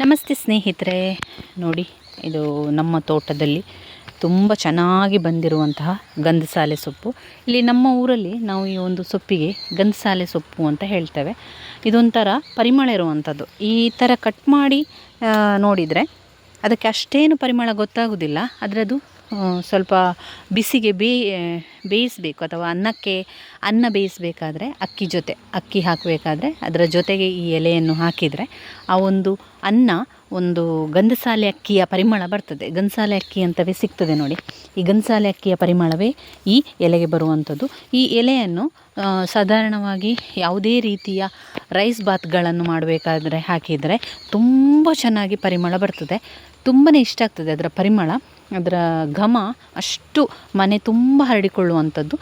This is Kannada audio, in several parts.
ನಮಸ್ತೆ ಸ್ನೇಹಿತರೆ. ನೋಡಿ, ಇದು ನಮ್ಮ ತೋಟದಲ್ಲಿ ತುಂಬ ಚೆನ್ನಾಗಿ ಬಂದಿರುವಂತಹ ಗಂಧಸಾಲೆ ಸೊಪ್ಪು. ಇಲ್ಲಿ ನಮ್ಮ ಊರಲ್ಲಿ ನಾವು ಈ ಒಂದು ಸೊಪ್ಪಿಗೆ ಗಂಧಸಾಲೆ ಸೊಪ್ಪು ಅಂತ ಹೇಳ್ತೇವೆ. ಇದೊಂಥರ ಪರಿಮಳ ಇರುವಂಥದ್ದು. ಈ ಥರ ಕಟ್ ಮಾಡಿ ನೋಡಿದರೆ ಅದಕ್ಕೆ ಅಷ್ಟೇನು ಪರಿಮಳ ಗೊತ್ತಾಗೋದಿಲ್ಲ. ಅದರದು ಸ್ವಲ್ಪ ಬಿಸಿಗೆ ಬೇಯಿಸಬೇಕು ಅಥವಾ ಅನ್ನಕ್ಕೆ ಅನ್ನ ಬೇಯಿಸಬೇಕಾದ್ರೆ ಅಕ್ಕಿ ಜೊತೆ, ಅಕ್ಕಿ ಹಾಕಬೇಕಾದ್ರೆ ಅದರ ಜೊತೆಗೆ ಈ ಎಲೆಯನ್ನು ಹಾಕಿದರೆ ಆ ಒಂದು ಅನ್ನ, ಒಂದು ಗಂಧಸಾಲೆ ಅಕ್ಕಿಯ ಪರಿಮಳ ಬರ್ತದೆ. ಗಂಧಸಾಲೆ ಅಕ್ಕಿ ಅಂತವೇ ಸಿಗ್ತದೆ ನೋಡಿ. ಈ ಗಂಧಸಾಲೆ ಅಕ್ಕಿಯ ಪರಿಮಳವೇ ಈ ಎಲೆಗೆ ಬರುವಂಥದ್ದು. ಈ ಎಲೆಯನ್ನು ಸಾಧಾರಣವಾಗಿ ಯಾವುದೇ ರೀತಿಯ ರೈಸ್ ಬಾತ್ಗಳನ್ನು ಮಾಡಬೇಕಾದ್ರೆ ಹಾಕಿದರೆ ತುಂಬ ಚೆನ್ನಾಗಿ ಪರಿಮಳ ಬರ್ತದೆ. ತುಂಬಾ ಇಷ್ಟ ಆಗ್ತದೆ ಅದರ ಪರಿಮಳ. ಅದರ ಘಮ ಅಷ್ಟು ಮನೆ ತುಂಬ ಹರಡಿಕೊಳ್ಳುವಂಥದ್ದು.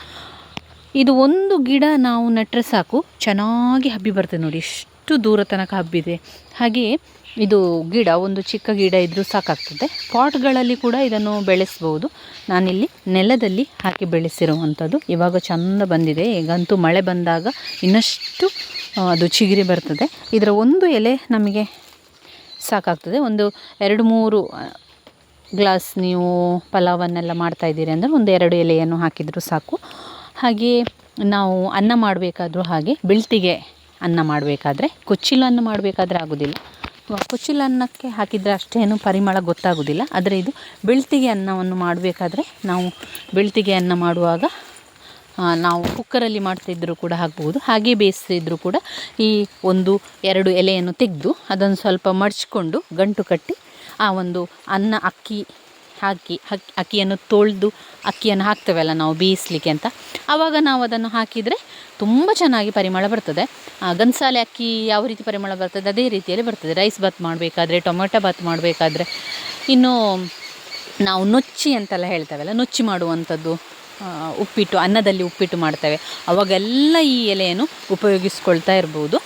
ಇದು ಒಂದು ಗಿಡ ನಾವು ನೆಟ್ಟರೆ ಸಾಕು. ಚೆನ್ನಾಗಿ ಹಬ್ಬಿ ಬರ್ತದೆ ನೋಡಿ. ಎಷ್ಟು ದೂರ ತನಕ ಹಬ್ಬಿದೆ. ಹಾಗೆಯೇ ಇದು ಗಿಡ, ಒಂದು ಚಿಕ್ಕ ಗಿಡ ಇದ್ದರೂ ಸಾಕಾಗ್ತದೆ. ಪಾಟ್ಗಳಲ್ಲಿ ಕೂಡ ಇದನ್ನು ಬೆಳೆಸ್ಬೋದು. ನಾನಿಲ್ಲಿ ನೆಲದಲ್ಲಿ ಹಾಕಿ ಬೆಳೆಸಿರುವಂಥದ್ದು. ಇವಾಗ ಚಂದ ಬಂದಿದೆ. ಈಗಂತೂ ಮಳೆ ಬಂದಾಗ ಇನ್ನಷ್ಟು ಅದು ಚಿಗಿರಿ ಬರ್ತದೆ. ಇದರ ಒಂದು ಎಲೆ ನಮಗೆ ಸಾಕಾಗ್ತದೆ. ಒಂದು ಎರಡು ಮೂರು ಗ್ಲಾಸ್ ನೀವು ಪಲಾವನ್ನೆಲ್ಲ ಮಾಡ್ತಾ ಇದ್ದೀರಿ ಅಂದರೆ ಒಂದು ಎರಡು ಎಲೆಯನ್ನು ಹಾಕಿದರೂ ಸಾಕು. ಹಾಗೆ ನಾವು ಅನ್ನ ಮಾಡಬೇಕಾದ್ರೂ ಹಾಗೆ ಬೆಳ್ತಿಗೆ ಅನ್ನ ಮಾಡಬೇಕಾದ್ರೆ ಕೊಚ್ಚಿಲನ್ನು ಮಾಡಬೇಕಾದ್ರೆ ಆಗೋದಿಲ್ಲ. ಕೊಚ್ಚಿಲ ಅನ್ನಕ್ಕೆ ಹಾಕಿದರೆ ಅಷ್ಟೇನು ಪರಿಮಳ ಗೊತ್ತಾಗೋದಿಲ್ಲ. ಆದರೆ ಇದು ಬೆಳ್ತಿಗೆ ಅನ್ನವನ್ನು ಮಾಡಬೇಕಾದ್ರೆ ನಾವು ಬೆಳ್ತಿಗೆ ಅನ್ನ ಮಾಡುವಾಗ ನಾವು ಕುಕ್ಕರಲ್ಲಿ ಮಾಡ್ತಿದ್ದರೂ ಕೂಡ ಹಾಕ್ಬೋದು. ಹಾಗೆ ಬೇಯಿಸ್ತಿದ್ರೂ ಕೂಡ ಈ ಒಂದು ಎರಡು ಎಲೆಯನ್ನು ತೆಗೆದು ಅದನ್ನು ಸ್ವಲ್ಪ ಮಡಚ್ಕೊಂಡು ಗಂಟು ಕಟ್ಟಿ ಆ ಒಂದು ಅನ್ನ ಅಕ್ಕಿ ಹಾಕಿ ಹಕ್ಕಿ ಅಕ್ಕಿಯನ್ನು ತೊಳೆದು ಅಕ್ಕಿಯನ್ನು ಹಾಕ್ತೇವಲ್ಲ ನಾವು ಬೇಯಿಸಲಿಕ್ಕೆ ಅಂತ. ಆವಾಗ ನಾವು ಅದನ್ನು ಹಾಕಿದರೆ ತುಂಬ ಚೆನ್ನಾಗಿ ಪರಿಮಳ ಬರ್ತದೆ. ಆ, ಗಂಧಸಾಲೆ ಅಕ್ಕಿ ಯಾವ ರೀತಿ ಪರಿಮಳ ಬರ್ತದೆ ಅದೇ ರೀತಿಯಲ್ಲಿ ಬರ್ತದೆ. ರೈಸ್ ಬಾತ್ ಮಾಡಬೇಕಾದ್ರೆ ಟೊಮೆಟೊ ಬಾತ್ ಮಾಡಬೇಕಾದ್ರೆ. ಇನ್ನು ನಾವು ನುಚ್ಚಿ ಅಂತೆಲ್ಲ ಹೇಳ್ತೇವಲ್ಲ ನುಚ್ಚಿ ಮಾಡುವಂಥದ್ದು ಉಪ್ಪಿಟ್ಟು ಅನ್ನದಲ್ಲಿ ಉಪ್ಪಿಟ್ಟು ಮಾಡ್ತೇವೆ. ಅವಾಗೆಲ್ಲ ಈ ಎಲೆಯನ್ನು ಉಪಯೋಗಿಸ್ಕೊಳ್ತಾ ಇರ್ಬೋದು.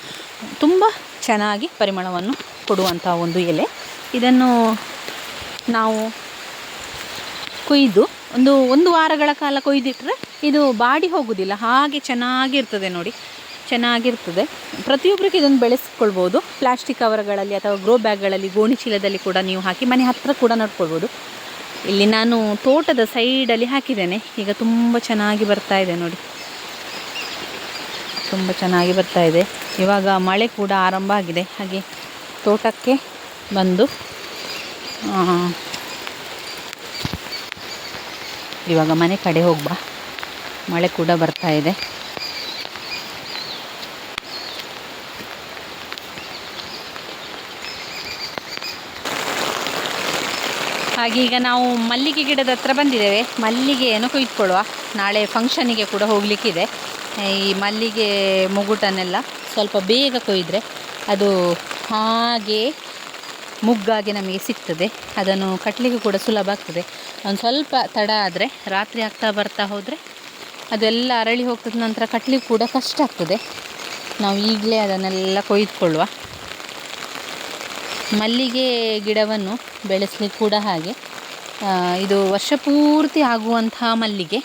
ತುಂಬ ಚೆನ್ನಾಗಿ ಪರಿಮಳವನ್ನು ಕೊಡುವಂಥ ಒಂದು ಎಲೆ. ಇದನ್ನು ನಾವು ಕೊಯ್ದು, ಒಂದು ಒಂದು ವಾರಗಳ ಕಾಲ ಕೊಯ್ದಿಟ್ಟರೆ ಇದು ಬಾಡಿ ಹೋಗೋದಿಲ್ಲ, ಹಾಗೆ ಚೆನ್ನಾಗಿರ್ತದೆ ನೋಡಿ, ಚೆನ್ನಾಗಿರ್ತದೆ. ಪ್ರತಿಯೊಬ್ಬರಿಗೆ ಇದನ್ನು ಬೆಳೆಸ್ಕೊಳ್ಬೋದು. ಪ್ಲಾಸ್ಟಿಕ್ ಕವರ್ಗಳಲ್ಲಿ ಅಥವಾ ಗ್ರೋ ಬ್ಯಾಗ್ಗಳಲ್ಲಿ ಗೋಣಿ ಚೀಲದಲ್ಲಿ ಕೂಡ ನೀವು ಹಾಕಿ, ಮನೆ ಹತ್ತಿರ ಕೂಡ ನಡ್ಕೊಳ್ಬೋದು. ಇಲ್ಲಿ ನಾನು ತೋಟದ ಸೈಡಲ್ಲಿ ಹಾಕಿದ್ದೇನೆ. ಈಗ ತುಂಬ ಚೆನ್ನಾಗಿ ಬರ್ತಾ ಇದೆ ನೋಡಿ. ತುಂಬ ಚೆನ್ನಾಗಿ ಬರ್ತಾ ಇದೆ. ಇವಾಗ ಮಳೆ ಕೂಡ ಆರಂಭ ಆಗಿದೆ. ಹಾಗೆ ತೋಟಕ್ಕೆ ಬಂದು ಇವಾಗ ಮನೆ ಕಡೆ ಹೋಗ್ಬಾ ಮಳೆ ಕೂಡ ಬರ್ತಾ ಇದೆ. ಹಾಗೆ ಈಗ ನಾವು ಮಲ್ಲಿಗೆ ಗಿಡದ ಹತ್ರ ಬಂದಿದ್ದೇವೆ. ಮಲ್ಲಿಗೆಯನ್ನು ಕೊಯ್ದುಕೊಳ್ಳುವ ನಾಳೆ ಫಂಕ್ಷನಿಗೆ ಕೂಡ ಹೋಗಲಿಕ್ಕಿದೆ. ಈ ಮಲ್ಲಿಗೆ ಮುಗುಟನ್ನೆಲ್ಲ ಸ್ವಲ್ಪ ಬೇಗ ಕೊಯ್ದರೆ ಅದು ಹಾಗೆ ಮುಗ್ಗಾಗಿ ನಮಗೆ ಸಿಗ್ತದೆ. ಅದನ್ನು ಕಟ್ಟಲಿಕ್ಕೆ ಕೂಡ ಸುಲಭ ಆಗ್ತದೆ. ಒಂದು ಸ್ವಲ್ಪ ತಡ ಆದರೆ, ರಾತ್ರಿ ಆಗ್ತಾ ಬರ್ತಾ ಹೋದರೆ, ಅದೆಲ್ಲ ಅರಳಿ ಹೋಗ್ತದ ನಂತರ ಕಟ್ಟಲಿಕ್ಕೆ ಕೂಡ ಕಷ್ಟ ಆಗ್ತದೆ. ನಾವು ಈಗಲೇ ಅದನ್ನೆಲ್ಲ ಕೊಯ್ದುಕೊಳ್ಳುವ. ಮಲ್ಲಿಗೆ ಗಿಡವನ್ನು ಬೆಳೆಸಲಿಕ್ಕೆ ಕೂಡ ಹಾಗೆ. ಇದು ವರ್ಷ ಪೂರ್ತಿ ಆಗುವಂತಹ ಮಲ್ಲಿಗೆ,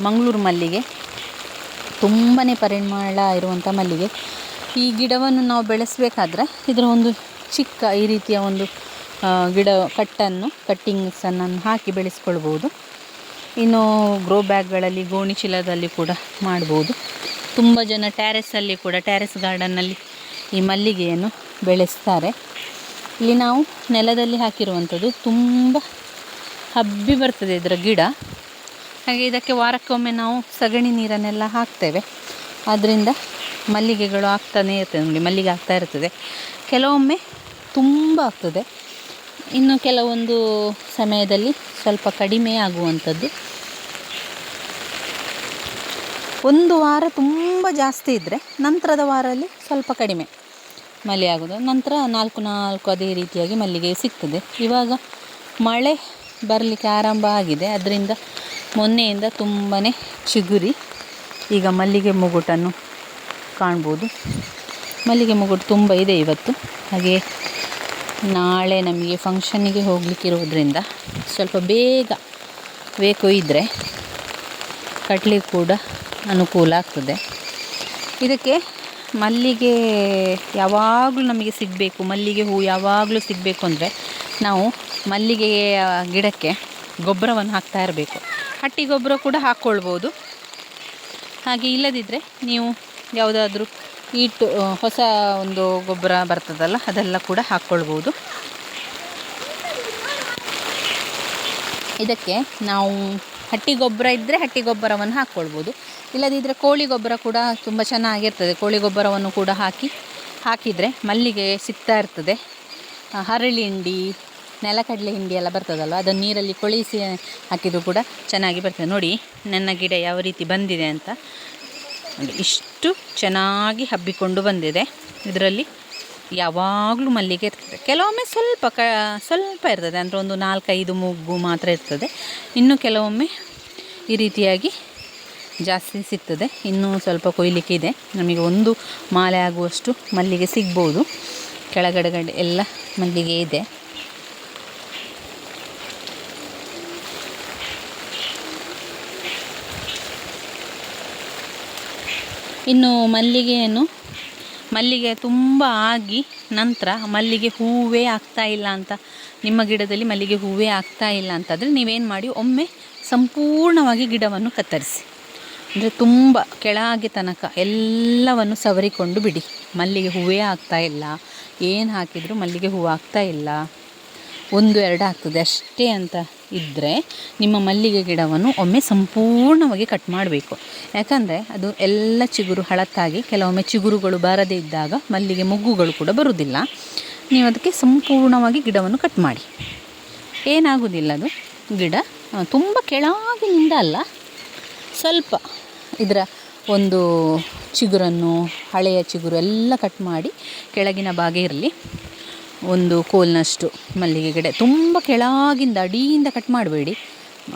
ಮಂಗಳೂರು ಮಲ್ಲಿಗೆ. ತುಂಬಾ ಪರಿಮಳ ಇರುವಂಥ ಮಲ್ಲಿಗೆ. ಈ ಗಿಡವನ್ನು ನಾವು ಬೆಳೆಸಬೇಕಾದ್ರೆ ಇದರ ಒಂದು ಚಿಕ್ಕ ಈ ರೀತಿಯ ಒಂದು ಗಿಡ ಕಟ್ಟನ್ನು ಕಟ್ಟಿಂಗ್ಸನ್ನು ಹಾಕಿ ಬೆಳೆಸ್ಕೊಳ್ಬೋದು. ಇನ್ನು ಗ್ರೋ ಬ್ಯಾಗ್ಗಳಲ್ಲಿ ಗೋಣಿ ಚೀಲದಲ್ಲಿ ಕೂಡ ಮಾಡ್ಬೋದು. ತುಂಬ ಜನ ಟ್ಯಾರೆಸಲ್ಲಿ ಕೂಡ ಟ್ಯಾರೆಸ್ ಗಾರ್ಡನ್ನಲ್ಲಿ ಈ ಮಲ್ಲಿಗೆಯನ್ನು ಬೆಳೆಸ್ತಾರೆ. ಇಲ್ಲಿ ನಾವು ನೆಲದಲ್ಲಿ ಹಾಕಿರುವಂಥದ್ದು ತುಂಬ ಹಬ್ಬಿ ಬರ್ತದೆ ಇದರ ಗಿಡ. ಹಾಗೆ ಇದಕ್ಕೆ ವಾರಕ್ಕೊಮ್ಮೆ ನಾವು ಸಗಣಿ ನೀರನ್ನೆಲ್ಲ ಹಾಕ್ತೇವೆ. ಆದ್ದರಿಂದ ಮಲ್ಲಿಗೆಗಳು ಆಗ್ತಾನೇ ಇರ್ತದೆ ನೋಡಿ ಮಲ್ಲಿಗೆ ಆಗ್ತಾ ಇರ್ತದೆ. ಕೆಲವೊಮ್ಮೆ ತುಂಬ ಆಗ್ತದೆ. ಇನ್ನು ಕೆಲವೊಂದು ಸಮಯದಲ್ಲಿ ಸ್ವಲ್ಪ ಕಡಿಮೆ ಆಗುವಂಥದ್ದು. ಒಂದು ವಾರ ತುಂಬ ಜಾಸ್ತಿ ಇದ್ದರೆ ನಂತರದ ವಾರಲ್ಲಿ ಸ್ವಲ್ಪ ಕಡಿಮೆ ಮಳೆ ಆಗೋದು. ನಂತರ ನಾಲ್ಕು ನಾಲ್ಕು ಅದೇ ರೀತಿಯಾಗಿ ಮಲ್ಲಿಗೆ ಸಿಗ್ತದೆ. ಇವಾಗ ಮಳೆ ಬರಲಿಕ್ಕೆ ಆರಂಭ ಆಗಿದೆ. ಅದರಿಂದ ಮೊನ್ನೆಯಿಂದ ತುಂಬಾ ಚಿಗುರಿ ಈಗ ಮಲ್ಲಿಗೆ ಮುಗುಟನ್ನು ಕಾಣ್ಬೋದು. ಮಲ್ಲಿಗೆ ಮುಗುಟು ತುಂಬ ಇದೆ ಇವತ್ತು. ಹಾಗೆ ನಾಳೆ ನಮಗೆ ಫಂಕ್ಷನ್ನಿಗೆ ಹೋಗಲಿಕ್ಕಿರೋದ್ರಿಂದ ಸ್ವಲ್ಪ ಬೇಗ ಬೇಕು ಇದ್ದರೆ ಕಟ್ಲಿಕ್ಕೆ ಕೂಡ ಅನುಕೂಲ ಆಗ್ತದೆ. ಇದಕ್ಕೆ ಮಲ್ಲಿಗೆ ಯಾವಾಗಲೂ ನಮಗೆ ಸಿಗಬೇಕು, ಮಲ್ಲಿಗೆ ಹೂವು ಯಾವಾಗಲೂ ಸಿಗಬೇಕು ಅಂದರೆ ನಾವು ಮಲ್ಲಿಗೆ ಗಿಡಕ್ಕೆ ಗೊಬ್ಬರವನ್ನು ಹಾಕ್ತಾ ಇರಬೇಕು. ಹಟ್ಟಿ ಗೊಬ್ಬರ ಕೂಡ ಹಾಕ್ಕೊಳ್ಬೋದು. ಹಾಗೆ ಇಲ್ಲದಿದ್ದರೆ ನೀವು ಯಾವುದಾದ್ರೂ ಈಟು ಹೊಸ ಒಂದು ಗೊಬ್ಬರ ಬರ್ತದಲ್ಲ, ಅದೆಲ್ಲ ಕೂಡ ಹಾಕ್ಕೊಳ್ಬೋದು. ಇದಕ್ಕೆ ನಾವು ಹಟ್ಟಿ ಗೊಬ್ಬರ ಇದ್ದರೆ ಹಟ್ಟಿ ಗೊಬ್ಬರವನ್ನು ಹಾಕ್ಕೊಳ್ಬೋದು. ಇಲ್ಲದಿದ್ದರೆ ಕೋಳಿ ಗೊಬ್ಬರ ಕೂಡ ತುಂಬ ಚೆನ್ನಾಗಿರ್ತದೆ. ಕೋಳಿ ಗೊಬ್ಬರವನ್ನು ಕೂಡ ಹಾಕಿ, ಹಾಕಿದರೆ ಮಲ್ಲಿಗೆ ಸಿಗ್ತಾ ಇರ್ತದೆ. ಹರಳಿ ಹಿಂಡಿ, ನೆಲಕಡಲೆ ಹಿಂಡಿ ಎಲ್ಲ ಬರ್ತದಲ್ಲ, ಅದನ್ನು ನೀರಲ್ಲಿ ಕೊಳಿಸಿ ಹಾಕಿದರೂ ಕೂಡ ಚೆನ್ನಾಗಿ ಬರ್ತದೆ. ನೋಡಿ, ನನ್ನ ಗಿಡ ಯಾವ ರೀತಿ ಬಂದಿದೆ ಅಂತ. ಇಷ್ಟು ಚೆನ್ನಾಗಿ ಹಬ್ಬಿಕೊಂಡು ಬಂದಿದೆ. ಇದರಲ್ಲಿ ಯಾವಾಗಲೂ ಮಲ್ಲಿಗೆ ಇರ್ತದೆ. ಕೆಲವೊಮ್ಮೆ ಸ್ವಲ್ಪ ಕ, ಸ್ವಲ್ಪ ಇರ್ತದೆ. ಅಂದರೆ ಒಂದು ನಾಲ್ಕೈದು ಮೊಗ್ಗು ಮಾತ್ರ ಇರ್ತದೆ. ಇನ್ನು ಕೆಲವೊಮ್ಮೆ ಈ ರೀತಿಯಾಗಿ ಜಾಸ್ತಿ ಸಿಗ್ತದೆ. ಇನ್ನೂ ಸ್ವಲ್ಪ ಕೊಯ್ಲಿಕ್ಕೆ ಇದೆ. ನಮಗೆ ಒಂದು ಮಾಲೆ ಆಗುವಷ್ಟು ಮಲ್ಲಿಗೆ ಸಿಗ್ಬೋದು. ಕೆಳಗಡೆ ಗಡೆ ಎಲ್ಲ ಮಲ್ಲಿಗೆ ಇದೆ. ಇನ್ನು ಮಲ್ಲಿಗೆಯನ್ನು ಮಲ್ಲಿಗೆ ತುಂಬ ಆಗಿ ನಂತರ ಮಲ್ಲಿಗೆ ಹೂವೇ ಆಗ್ತಾ ಇಲ್ಲ ಅಂತ. ನಿಮ್ಮ ಗಿಡದಲ್ಲಿ ಮಲ್ಲಿಗೆ ಹೂವೇ ಆಗ್ತಾ ಇಲ್ಲ ಅಂತಂದರೆ ನೀವೇನು ಮಾಡಿ, ಒಮ್ಮೆ ಸಂಪೂರ್ಣವಾಗಿ ಗಿಡವನ್ನು ಕತ್ತರಿಸಿ. ಅಂದರೆ ತುಂಬ ಕೆಳಗೆ ತನಕ ಎಲ್ಲವನ್ನು ಸವರಿಕೊಂಡು ಬಿಡಿ. ಮಲ್ಲಿಗೆ ಹೂವೇ ಆಗ್ತಾ ಇಲ್ಲ. ಏನು ಹಾಕಿದರೂ ಮಲ್ಲಿಗೆ ಹೂವು ಆಗ್ತಾ ಇಲ್ಲ. ಒಂದು, ಎರಡು ಆಗ್ತದೆ ಅಷ್ಟೇ ಅಂತ. ಇದ್ದರೆ ನಿಮ್ಮ ಮಲ್ಲಿಗೆ ಗಿಡವನ್ನು ಒಮ್ಮೆ ಸಂಪೂರ್ಣವಾಗಿ ಕಟ್ ಮಾಡಬೇಕು. ಯಾಕಂದರೆ ಅದು ಎಲ್ಲ ಚಿಗುರು ಹಳತ್ತಾಗಿ ಕೆಲವೊಮ್ಮೆ ಚಿಗುರುಗಳು ಬಾರದೇ ಇದ್ದಾಗ ಮಲ್ಲಿಗೆ ಮೊಗ್ಗುಗಳು ಕೂಡ ಬರುವುದಿಲ್ಲ ನೀವು ಅದಕ್ಕೆ ಸಂಪೂರ್ಣವಾಗಿ ಗಿಡವನ್ನು ಕಟ್ ಮಾಡಿ. ಏನಾಗುವುದಿಲ್ಲ ಅದು? ಗಿಡ ತುಂಬ ಕೆಳಗಿನಿಂದ ಅಲ್ಲ, ಸ್ವಲ್ಪ ಇದರ ಒಂದು ಚಿಗುರನ್ನು, ಹಳೆಯ ಚಿಗುರು ಎಲ್ಲ ಕಟ್ ಮಾಡಿ ಕೆಳಗಿನ ಭಾಗ ಇರಲಿ. ಒಂದು ಕೋಲ್ನಷ್ಟು ಮಲ್ಲಿಗೆ ಗಿಡ. ತುಂಬ ಕೆಳಗಿಂದ, ಅಡಿಯಿಂದ ಕಟ್ ಮಾಡಬೇಡಿ.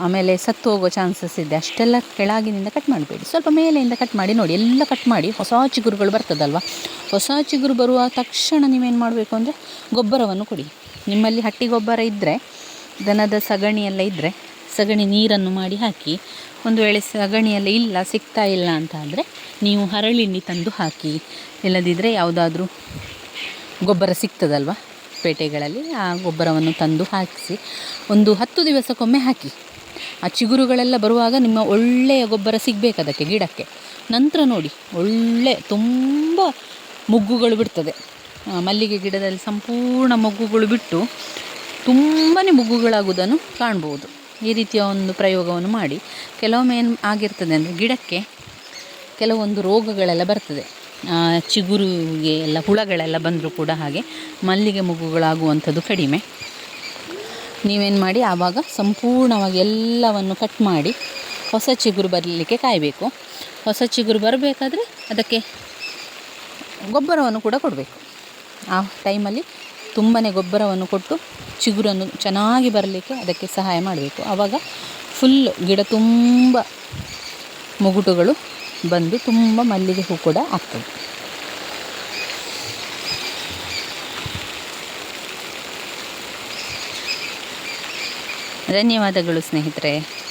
ಆಮೇಲೆ ಸತ್ತು ಹೋಗೋ ಚಾನ್ಸಸ್ ಇದೆ. ಅಷ್ಟೆಲ್ಲ ಕೆಳಗಿನಿಂದ ಕಟ್ ಮಾಡಬೇಡಿ. ಸ್ವಲ್ಪ ಮೇಲೆಯಿಂದ ಕಟ್ ಮಾಡಿ ನೋಡಿ. ಎಲ್ಲ ಕಟ್ ಮಾಡಿ. ಹೊಸ ಚಿಗುರುಗಳು ಬರ್ತದಲ್ವ? ಹೊಸ ಚಿಗುರು ಬರುವ ತಕ್ಷಣ ನೀವೇನು ಮಾಡಬೇಕು ಅಂದರೆ ಗೊಬ್ಬರವನ್ನು ಕೊಡಿ. ನಿಮ್ಮಲ್ಲಿ ಹಟ್ಟಿ ಗೊಬ್ಬರ ಇದ್ದರೆ ದನದ ಸಗಣಿ ಎಲ್ಲ ಇದ್ದರೆ ಸಗಣಿ ನೀರನ್ನು ಮಾಡಿ ಹಾಕಿ. ಒಂದು ವೇಳೆ ಸಗಣಿಯೆಲ್ಲ ಇಲ್ಲ, ಸಿಗ್ತಾ ಇಲ್ಲ ಅಂತ ಅಂದರೆ ನೀವು ಹರಳಿಣ್ಣಿ ತಂದು ಹಾಕಿ. ಇಲ್ಲದಿದ್ದರೆ ಯಾವುದಾದ್ರೂ ಗೊಬ್ಬರ ಸಿಗ್ತದಲ್ವ? ಪೇಟೆಗಳಲ್ಲಿ ಆ ಗೊಬ್ಬರವನ್ನು ತಂದು ಹಾಕಿಸಿ ಒಂದು ಹತ್ತು ದಿವಸಕ್ಕೊಮ್ಮೆ ಹಾಕಿ. ಆ ಚಿಗುರುಗಳೆಲ್ಲ ಬರುವಾಗ ನಿಮ್ಮ ಒಳ್ಳೆಯ ಗೊಬ್ಬರ ಸಿಗಬೇಕು ಅದಕ್ಕೆ ಗಿಡಕ್ಕೆ. ನಂತರ ನೋಡಿ, ಒಳ್ಳೆ ತುಂಬ ಮೊಗ್ಗುಗಳು ಬಿಡ್ತದೆ. ಮಲ್ಲಿಗೆ ಗಿಡದಲ್ಲಿ ಸಂಪೂರ್ಣ ಮೊಗ್ಗುಗಳು ಬಿಟ್ಟು ತುಂಬಾ ಮೊಗ್ಗುಗಳಾಗುವುದನ್ನು ಕಾಣ್ಬೋದು. ಈ ರೀತಿಯ ಒಂದು ಪ್ರಯೋಗವನ್ನು ಮಾಡಿ. ಕೆಲವೊಮ್ಮೆ ಏನು ಆಗಿರ್ತದೆ ಅಂದರೆ ಗಿಡಕ್ಕೆ ಕೆಲವೊಂದು ರೋಗಗಳೆಲ್ಲ ಬರ್ತದೆ. ಚಿಗುರುಗೆ ಎಲ್ಲ ಹುಳಗಳೆಲ್ಲ ಬಂದರೂ ಕೂಡ ಹಾಗೆ ಮಲ್ಲಿಗೆ ಮೊಗ್ಗುಗಳಾಗುವಂಥದ್ದು ಕಡಿಮೆ. ನೀವೇನು ಮಾಡಿ, ಆವಾಗ ಸಂಪೂರ್ಣವಾಗಿ ಎಲ್ಲವನ್ನು ಕಟ್ ಮಾಡಿ ಹೊಸ ಚಿಗುರು ಬರಲಿಕ್ಕೆ ಕಾಯಬೇಕು. ಹೊಸ ಚಿಗುರು ಬರಬೇಕಾದ್ರೆ ಅದಕ್ಕೆ ಗೊಬ್ಬರವನ್ನು ಕೂಡ ಕೊಡಬೇಕು. ಆ ಟೈಮಲ್ಲಿ ತುಂಬಾ ಗೊಬ್ಬರವನ್ನು ಕೊಟ್ಟು ಚಿಗುರನ್ನು ಚೆನ್ನಾಗಿ ಬರಲಿಕ್ಕೆ ಅದಕ್ಕೆ ಸಹಾಯ ಮಾಡಬೇಕು. ಆವಾಗ ಫುಲ್ ಗಿಡ ತುಂಬ ಮುಗುಟುಗಳು ಬಂದು ತುಂಬ ಮಲ್ಲಿಗೆ ಹೂ ಕೂಡ ಆಗ್ತದೆ. ಧನ್ಯವಾದಗಳು ಸ್ನೇಹಿತರೆ.